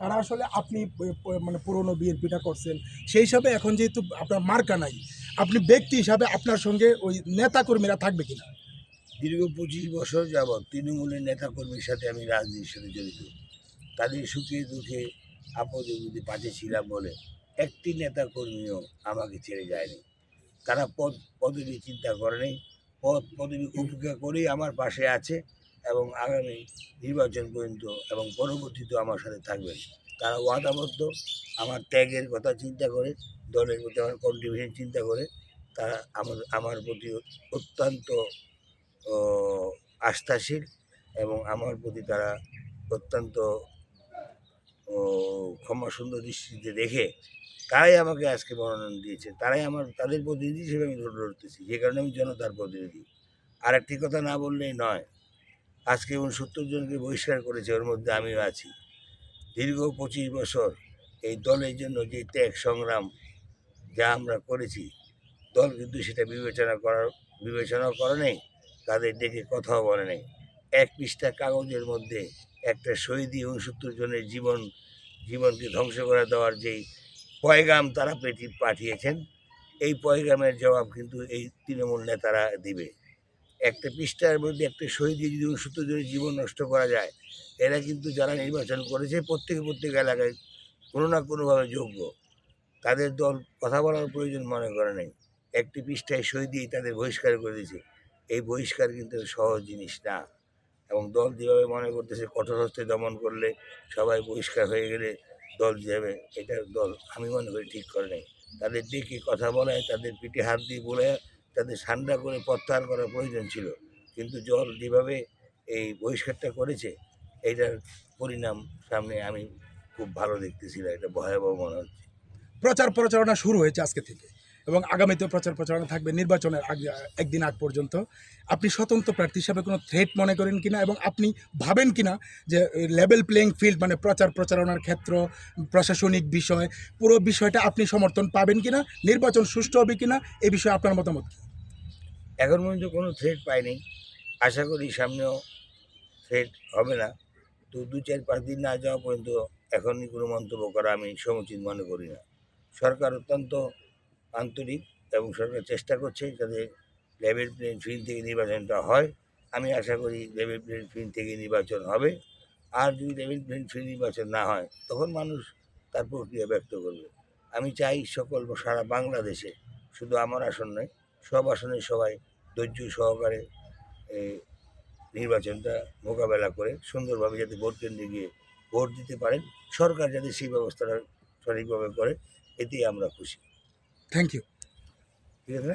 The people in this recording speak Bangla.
তারা আসলে আপনি মানে পুরনো বিএনপিটা করছেন। সেই হিসাবে এখন যেহেতু আপনার মার্কা নাই, আপনি ব্যক্তি হিসাবে আপনার সঙ্গে ওই নেতা কর্মীরা থাকবে কিনা? দীর্ঘ পঁচিশ বছর যাবৎ তৃণমূলের নেতাকর্মীর সাথে আমি রাজনীতির সাথে জড়িত। তাদের সুখে দুঃখে আপদে যদি পাশে ছিলাম বলে একটি নেতাকর্মীও আমাকে ছেড়ে যায়নি। তারা পদ, পদবি চিন্তা করেনি পদ, পদবি উপেক্ষা করেই আমার পাশে আছে। এবং আগামী নির্বাচন পর্যন্ত এবং পরবর্তীতেও আমার সাথে থাকবেন তারা ওয়াদাবদ্ধ, আমার ত্যাগের কথা চিন্তা করে, দলের প্রতি আমার কন্ট্রিবিউশন চিন্তা করে, তারা আমার আমার প্রতি অত্যন্ত আস্থাশীল এবং আমার প্রতি তারা অত্যন্ত ক্ষমা সুন্দর দৃষ্টিতে দেখে, তারাই আমাকে আজকে মনোনয়ন দিয়েছে। তারাই আমার, তাদের প্রতিনিধি হিসেবে আমি লড়- লড়তেছি যে কারণে আমি জনতার প্রতিনিধি। আর একটি কথা না বললেই নয় আজকে উনসত্তর জনকে বহিষ্কার করেছে, ওর মধ্যে আমিও আছি। দীর্ঘ পঁচিশ বছর এই দলের জন্য যে ত্যাগ সংগ্রাম যা আমরা করেছি, দল কিন্তু সেটা বিবেচনা করার, বিবেচনাও করে নেই, তাদের ডেকে কথাও বলে নেই। এক পৃষ্ঠা কাগজের মধ্যে একটা শহীদি উনসত্তর জনের জীবন, জীবনকে ধ্বংস করে দেওয়ার যেই পয়গাম তারা পেটি পাঠিয়েছেন, এই পয়গামের জবাব কিন্তু এই তৃণমূল নেতারা দিবে। একটা পৃষ্ঠার মধ্যে একটা শহীদ যদি উনসত্তর জনের জীবন নষ্ট করা যায়, এরা কিন্তু যারা নির্বাচন করেছে প্রত্যেকে প্রত্যেক এলাকায় কোনো না কোনোভাবে যোগ্য। তাদের দল কথা বলার প্রয়োজন মনে করে নেই। একটি পৃষ্ঠায় সই দিয়ে তাদের বহিষ্কার করে দিয়েছে। এই বহিষ্কার কিন্তু সহজ জিনিস না। এবং দল যেভাবে মনে করতেছে, কঠোর হস্তে দমন করলে সবাই বহিষ্কার হয়ে গেলে দল যাবে এটা দল আমি মনে করি ঠিক করে নেই। তাদের ডেকে কথা বলায়, তাদের পিঠে হাত দিয়ে বলে তাদের ঠান্ডা করে, প্রত্যাহার করার প্রয়োজন ছিল। কিন্তু জল যেভাবে এই বহিষ্কারটা করেছে এইটার পরিণাম সামনে আমি খুব ভালো দেখতেছি না, এটা ভয়াবহ মনে হচ্ছে। প্রচার প্রচারণা শুরু হয়েছে আজকে থেকে এবং আগামীতেও প্রচার প্রচারণা থাকবে নির্বাচনের আগে, একদিন আগ পর্যন্ত। আপনি স্বতন্ত্র প্রার্থী হিসাবে কোনো থ্রেট মনে করেন কিনা এবং আপনি ভাবেন কিনা যে লেভেল প্লেইং ফিল্ড মানে প্রচার প্রচারণার ক্ষেত্র, প্রশাসনিক বিষয়, পুরো বিষয়টা আপনি সমর্থন পাবেন কিনা, নির্বাচন সুষ্ঠু হবে কিনা, এ বিষয়ে আপনার মতামত কি? এখন পর্যন্ত কোনো থ্রেট পাইনি। আশা করি সামনেও থ্রেট হবে না। তো দু চার পাঁচ দিন না যাওয়া পর্যন্ত এখনই কোনো মন্তব্য করা আমি সমুচিত মনে করি না। সরকার অত্যন্ত আন্তরিক এবং সরকার চেষ্টা করছে যাতে লেভেল প্লেন ফিল্ড থেকে নির্বাচনটা হয়। আমি আশা করি লেভেল প্লেন ফিল্ড থেকে নির্বাচন হবে। আর যদি লেভেল প্লেন ফিল্ড নির্বাচন না হয়, তখন মানুষ তার প্রক্রিয়া ব্যক্ত করবে। আমি চাই সকল সারা বাংলাদেশে, শুধু আমার আসন নয়, সব আসনে সবাই ধৈর্য সহকারে এই নির্বাচনটা মোকাবেলা করে সুন্দরভাবে যাতে ভোট কেন্দ্রে গিয়ে ভোট দিতে পারেন। সরকার যাতে সেই ব্যবস্থাটা সঠিকভাবে করে এতেই আমরা খুশি। থ্যাংক ইউ ঠিক আছে